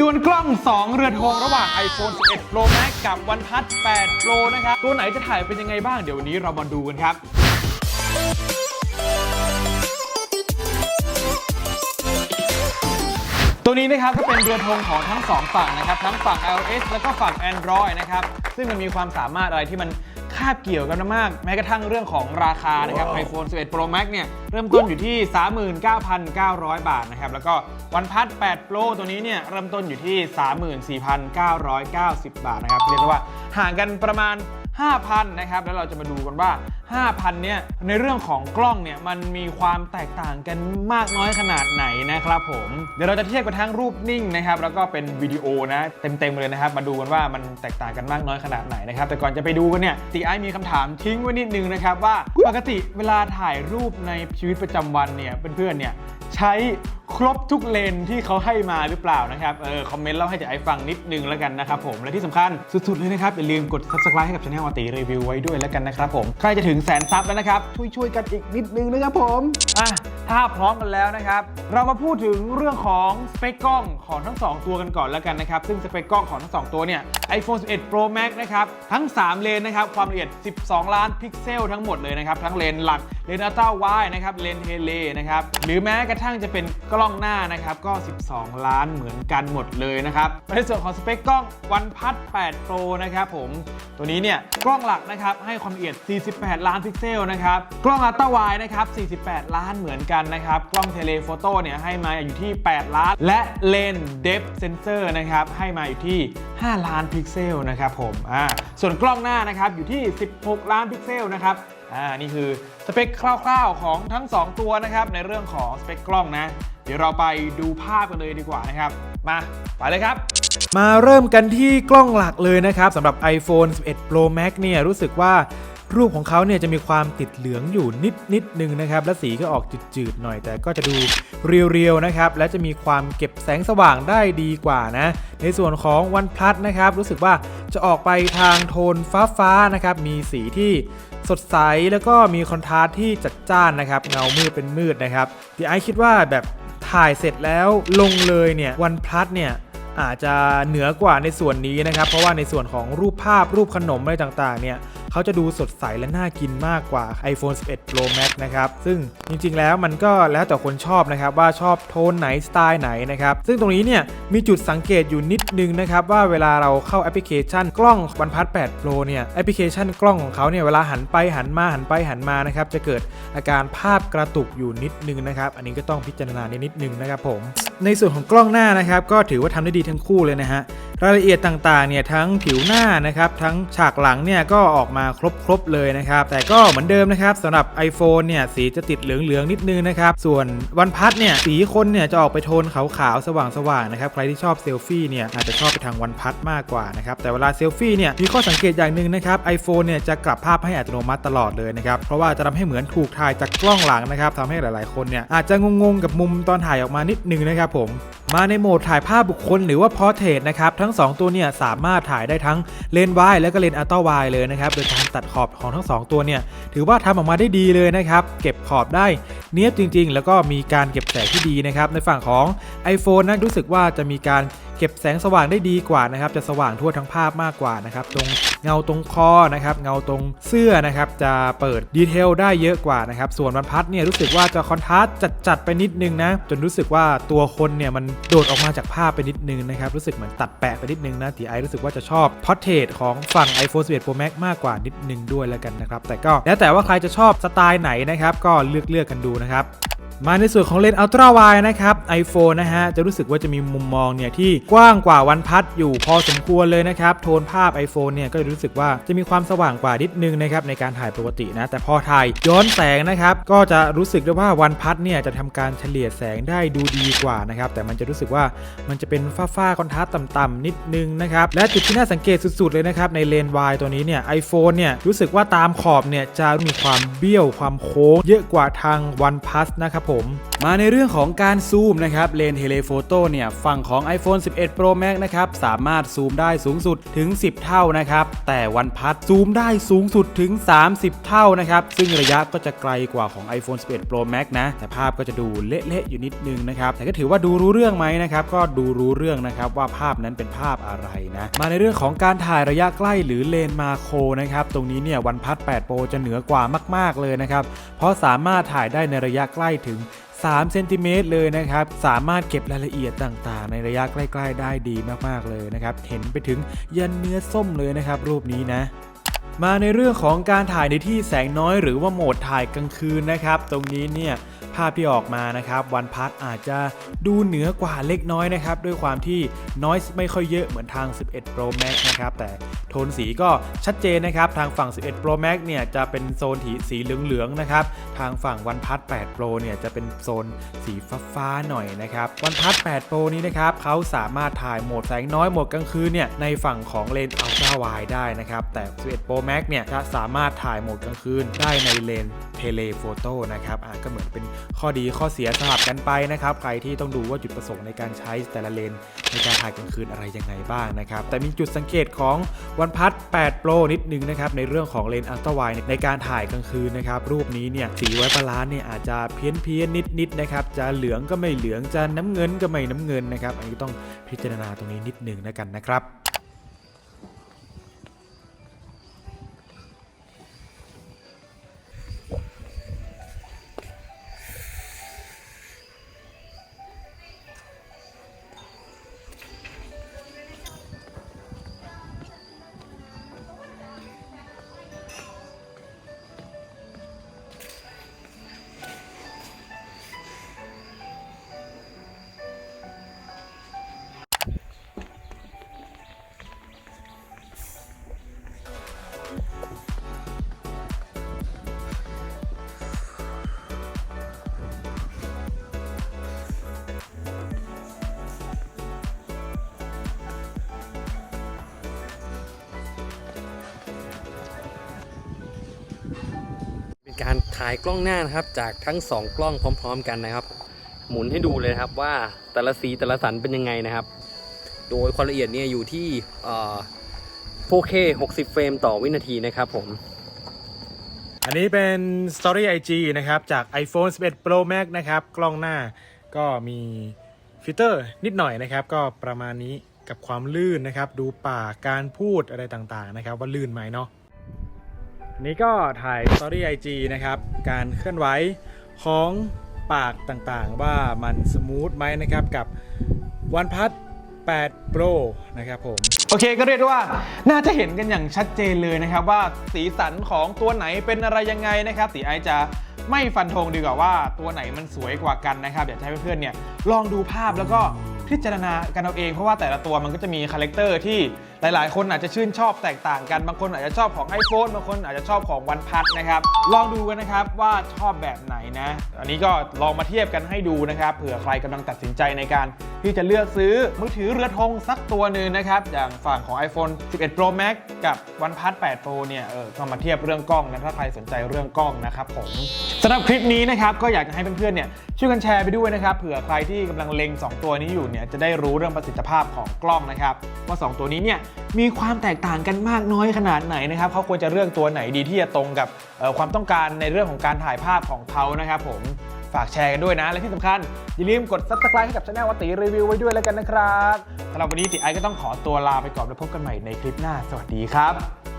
ดวลกล้อง 2 เรือนโทงระหว่าง iPhone 11 Pro Max กับ OnePlus 8 Pro นะครับตัวไหนจะถ่ายเป็นยังไงบ้างเดี๋ยววันนี้เรามาดูกันครับตัวนี้นะครับก็เป็นเรือธงของทั้งสองฝั่งนะครับ ทั้งฝั่ง iOS แล้วก็ฝั่ง Android นะครับ ซึ่งมันมีความสามารถอะไรที่มัน คาบเกี่ยวกันมาก แม้กระทั่งเรื่องของราคานะครับ iPhone 11 Pro Max เนี่ยเริ่มต้นอยู่ที่ 39,900 บาทนะครับ แล้วก็ OnePlus 8 Pro ตัวนี้เนี่ยเริ่มต้นอยู่ที่ 34,990 บาทนะครับ เรียกว่าห่างกันประมาณ 5,000 นะครับ แล้วเราจะมาดูกันว่า5,000 เนี่ย ในเรื่องของกล้องเนี่ย มันมีความแตกต่างกันมากน้อยขนาดไหนนะครับผม เดี๋ยวเราจะเทียบกันทั้งรูปนิ่งนะครับ แล้วก็เป็นวิดีโอนะ เต็มๆเลยนะครับ มาดูกันว่ามันแตกต่างกันมากน้อยขนาดไหนนะครับ แต่ก่อนจะไปดูกันเนี่ยตีไอมีคำถามทิ้งไว้นิดนึงนะครับว่าปกติเวลาถ่ายรูปในชีวิตประจำวันเนี่ยเพื่อนๆเนี่ยใช้ครบทุกเลนที่เขาให้มาหรือเปล่านะครับ เออ คอมเมนต์เล่าให้จากไอ้ฟังนิดนึงแล้วกันนะครับผม และที่สำคัญสุดๆเลยนะครับ อย่าลืมกด subscribe ให้กับช anel อติรีวิวไว้ด้วยแล้วกันนะครับผม ใกล้จะถึงงแสนซับแล้วนะครับ ช่วยๆกันอีกนิดนึงนะครับผมอะถ้าพร้อมกันแล้วนะครับ เรามาพูดถึงเรื่องของสเปคกล้องของทั้ง 2 ตัวกันก่อนแล้วกันนะครับ ซึ่งสเปคกล้องของทั้ง 2 ตัวเนี่ย iPhone 11 Pro Max นะครับ ทั้ง 3 เลนนะครับ ความละเอียด 12 ล้านพิกเซลทั้งหมดเลยนะครับ ทั้งเลนหลัก เลนอัลตร้าไวนะครับ เลนเทเลนะครับ หรือแม้กระทั่งจะเป็นกล้องหน้านะครับ ก็ 12 ล้านเหมือนกันหมดเลยนะครับ ในส่วนของสเปคกล้อง OnePlus 8 Pro นะครับผม ตัวนี้เนี่ย กล้องหลักนะครับ ให้ความละเอียด 48ล้านพิกเซลนะครับ กล้องอัลตร้าไวนะครับ 48 ล้านเหมือนกันนะครับ กล้องเทเลโฟโต้เนี่ยให้มาอยู่ที่ 8 ล้าน และเลนเดฟเซนเซอร์นะครับให้มาอยู่ที่ 5 ล้านพิกเซลนะครับผมอ่าส่วนกล้องหน้านะครับอยู่ที่ 16 ล้านพิกเซลนะครับอ่านี่คือสเปคคร่าวๆของทั้ง 2 ตัวนะครับในเรื่องของสเปคกล้องนะ เดี๋ยวเราไปดูภาพกันเลยดีกว่านะครับ มาไปเลยครับมาเริ่มกันที่กล้องหลักเลยนะครับสำหรับ iPhone 11 Pro Max เนี่ยรู้สึกว่า รูปของเขาเนี่ยจะมีความติดเหลืองอยู่นิดนิดนึงนะครับ และสีก็ออกจืดๆหน่อย แต่ก็จะดูเรียวๆนะครับ และจะมีความเก็บแสงสว่างได้ดีกว่านะ ในส่วนของ OnePlus นะครับ รู้สึกว่าจะออกไปทางโทนฟ้าๆนะครับ มีสีที่สดใสแล้วก็มีคอนทราสต์ที่จัดจ้านนะครับ เงามืดเป็นมืดนะครับที่ไอคิดว่าแบบถ่ายเสร็จแล้วลงเลยเนี่ย OnePlus เนี่ยอาจจะเหนือกว่าในส่วนนี้นะครับ เพราะว่าในส่วนของรูปภาพรูปขนมอะไรต่างๆเนี่ย เขาจะดูสดใสและน่ากินมากกว่า iPhone 11 Pro Max นะครับ ซึ่งจริงๆ แล้วมันก็แล้วแต่คนชอบนะครับ ว่าชอบโทนไหนสไตล์ไหนนะครับ ซึ่งตรงนี้เนี่ยมีจุดสังเกตอยู่นิดนึงนะครับ ว่าเวลาเราเข้าแอปพลิเคชันกล้อง OnePlus 8 Pro เนี่ยแอปพลิเคชันกล้องของเขาเนี่ยเวลาหันไปหันมาหันไปหันมานะครับจะเกิดอาการภาพกระตุกอยู่นิดนึงนะครับ อันนี้ก็ต้องพิจารณานิดนึงนะครับผมในส่วนของกล้องหน้านะครับก็ถือว่าทำได้ดีทั้งคู่เลยนะฮะรายละเอียดต่างๆเนี่ยทั้งผิวหน้านะครับทั้งฉากหลังเนี่ยก็ออกมาครบๆเลยนะครับ แต่ก็เหมือนเดิมนะครับสำหรับ iPhone เนี่ยสีจะติดเหลืองๆนิดนึงนะครับ ส่วนวันพัดเนี่ยสีคนเนี่ยจะออกไปโทนขาวๆสว่างๆนะครับใครที่ชอบเซลฟี่เนี่ยอาจจะชอบไปทางวันพัดมากกว่านะครับแต่เวลาเซลฟี่เนี่ยมีข้อสังเกตอย่างหนึ่งนะครับ iPhone เนี่ยจะกลับภาพให้อัตโนมัติตลอดเลยนะครับเพราะว่าจะทำให้เหมือนถูกถ่ายจากกล้องหลังนะครับทำให้หลายๆคนเนี่ยอาจจะงงๆกับมุมตอนถ่ายออกมานิดนึงนะครับผมมาในโหมดถ่ายภาพบุคคลหรือว่า Portrait นะครับทั้ง 2 ตัวเนี่ยสามารถถ่ายได้ทั้งเลนส์วายและก็เลนส์อัลตร้าไวเลยนะครับโดยการตัดขอบของทั้ง 2 ตัวเนี่ยถือว่าทำออกมาได้ดีเลยนะครับ เก็บขอบได้เนียบจริง ๆ แล้วก็มีการเก็บแสงที่ดีนะครับในฝั่งของ iPhone นะรู้สึกว่าจะมีการเก็บแสงสว่างได้ดีกว่านะครับ จะสว่างทั่วทั้งภาพมากกว่านะครับ ตรงเงาตรงคอนะครับ เงาตรงเสื้อนะครับ จะเปิดดีเทลได้เยอะกว่านะครับ ส่วนวันพัดเนี่ยรู้สึกว่าจะคอนทราสต์จัดๆไปนิดนึงนะ จนรู้สึกว่าตัวคนเนี่ยมันโดดออกมาจากภาพไปนิดนึงนะครับ รู้สึกเหมือนตัดแปะไปนิดนึงนะตีไอรู้สึกว่าจะชอบพอร์เทรตของฝั่ง iPhone 11 Pro Max มากกว่านิดนึงด้วยแล้วกันนะครับ แต่ก็แล้วแต่ว่าใครจะชอบสไตล์ไหนนะครับ ก็เลือกเลือกๆกันดูนะครับ มาในส่วนของเลนส์อัลตร้าไวนะครับ iPhone นะฮะ จะรู้สึกว่าจะมีมุมมองเนี่ยที่กว้างกว่าวันพัดอยู่พอสมควรเลยนะครับ โทนภาพ iPhone เนี่ยก็จะรู้สึกว่าจะมีความสว่างกว่านิดนึงนะครับในการถ่ายปกตินะ แต่พอถ่ายย้อนแสงนะครับ ก็จะรู้สึกได้ว่าวันพัดเนี่ยจะทำการเฉลี่ยแสงได้ดูดีกว่านะครับ แต่มันจะรู้สึกว่ามันจะเป็นฝ้าๆคอนทราสต์ต่ำๆนิดนึงนะครับ และจุดที่น่าสังเกตสุดๆเลยนะครับในเลนส์วายตัวนี้เนี่ย iPhone เนี่ยรู้สึกว่าตามขอบเนี่ยจะมีความเบี้ยวความโค้งเยอะกว่าทาง OnePlus นะครับผมม มาในเรื่องของการซูมนะครับเลนเทเลโฟโต้เนี่ยฝั่งของ iPhone 11 Pro Max นะครับสามารถซูมได้สูงสุดถึง 10 เท่านะครับแต่วันพัดซูมได้สูงสุดถึง 30 เท่านะครับซึ่งระยะก็จะไกลกว่าของ iPhone 11 Pro Max นะแต่ภาพก็จะดูเละๆอยู่นิดนึงนะครับแต่ก็ถือว่าดูรู้เรื่องไหมนะครับก็ดูรู้เรื่องนะครับว่าภาพนั้นเป็นภาพอะไรนะมาในเรื่องของการถ่ายระยะใกล้หรือเลนมาโครนะครับตรงนี้เนี่ยวันพัด8 Pro จะเหนือกว่ามาก ๆเลยนะครับเพราะสามารถถ่ายได้ในระยะใกล้ถึง 3เซนติเมตรเลยนะครับ สามารถเก็บรายละเอียดต่างๆ ในระยะใกล้ๆ ได้ดีมากๆเลยนะครับ เห็นไปถึงยันเนื้อส้มเลยนะครับ รูปนี้นะมาในเรื่องของการถ่ายในที่แสงน้อยหรือว่าโหมดถ่ายกลางคืนนะครับ ตรงนี้เนี่ย ภาพที่ออกมานะครับวันพัดอาจจะดูเหนือกว่าเล็กน้อยนะครับด้วยความที่น้อยไม่ค่อยเยอะเหมือนทาง 11 Pro Max นะครับแต่โทนสีก็ชัดเจนนะครับทางฝั่ง 11 Pro Max เนี่ยจะเป็นโซนสีเหลืองๆนะครับทางฝั่งวันพัด8 Pro เนี่ยจะเป็นโซนสีฟ้าๆหน่อยนะครับวันพัด8 Pro นี้นะครับเขาสามารถถ่ายโหมดแสงน้อยโหมดกลางคืนเนี่ยในฝั่งของเลนส์ Ultra Wide ได้นะครับแต่ 11 Pro Max เนี่ยจะสามารถถ่ายโหมดกลางคืนได้ในเลนส์เทเลโฟโต้นะครับอะก็เหมือนเป็นข้อดีข้อเสียสลับกันไปนะครับใครที่ต้องดูว่าจุดประสงค์ในการใช้แต่ละเลนในการถ่ายกลางคืนอะไรยังไงบ้างนะครับแต่มีจุดสังเกตของวันพัด8 Pro นิดนึงนะครับในเรื่องของเลนส์ Ultra Wide ในการถ่ายกลางคืนนะครับรูปนี้เนี่ยสีไว้บาลานซ์เนี่ยอาจจะเพี้ยนเพี้ยนนิดนิดนะครับจะเหลืองก็ไม่เหลืองจะน้ำเงินก็ไม่น้ำเงินนะครับอันนี้ต้องพิจารณาตรงนี้นิดนึงนะกันนะครับ การถ่ายกล้องหน้านะครับ จากทั้ง 2 กล้องพร้อม ๆ กันนะครับ หมุนให้ดูเลยครับว่าแต่ละสีแต่ละสันเป็นยังไงนะครับ โดยความละเอียดเนี่ยอยู่ที่ 4K 60 เฟรมต่อวินาทีนะครับผม อันนี้เป็น Story IG นะครับ จาก iPhone 11 Pro Max นะครับ กล้องหน้าก็มีฟิลเตอร์นิดหน่อยนะครับ ก็ประมาณนี้กับความลื่นนะครับ ดูป่าการพูดอะไรต่างๆนะครับ ว่าลื่นไหมเนาะ นี้ก็ถ่าย Story IG นะครับ การเคลื่อนไหวของปากต่างๆ ว่ามันสมูทไหมนะครับกับ OnePlus 8 Pro นะครับผม โอเคก็เรียกว่าน่าจะเห็นกันอย่างชัดเจนเลยนะครับ ว่าสีสันของตัวไหนเป็นอะไรยังไงนะครับตีไอจะไม่ฟันธงดีกว่าว่าตัวไหนมันสวยกว่ากันนะครับ อยากให้เพื่อนๆเนี่ยลองดูภาพแล้วก็พิจารณากันเอาเองเพราะว่าแต่ละตัวมันก็จะมีคาแรคเตอร์ที่ หลายๆ คนอาจจะชื่นชอบแตกต่างกัน บางคนอาจจะชอบของ iPhone บางคนอาจจะชอบของวันพัดนะครับ ลองดูกันนะครับว่าชอบแบบไหนนะ อันนี้ก็ลองมาเทียบกันให้ดูนะครับ เผื่อใครกำลังตัดสินใจในการที่จะเลือกซื้อมือถือเรือธงสักตัวหนึ่งนะครับ อย่างฝั่งของ iPhone 11 Pro Max กับ OnePlus 8 Pro เนี่ย เออก็มาเทียบเรื่องกล้องนะ ถ้าใครสนใจเรื่องกล้องนะครับผมสำหรับคลิปนี้นะครับ ก็อยากจะให้เพื่อนๆ เนี่ยช่วยกันแชร์ไปด้วยนะครับ เผื่อใครที่กำลังเล็ง 2 ตัวนี้อยู่เนี่ย จะได้รู้เรื่องประสิทธิภาพของกล้องนะครับ ว่า 2 ตัวนี้เนี่ยมีความแตกต่างกันมากน้อยขนาดไหนนะครับเขาควรจะเลือกตัวไหนดีที่จะตรงกับความต้องการในเรื่องของการถ่ายภาพของเขานะครับผมฝากแชร์กันด้วยนะ และที่สำคัญ อย่าลืมกด subscribe ให้กับช anel วัตติรีวิวไว้ด้วยแล้วกันนะครับสำหรับวันนี้ติไอก็ต้องขอตัวลาไปก่อนแล้วพบกันใหม่ในคลิปหน้า สวัสดีครับ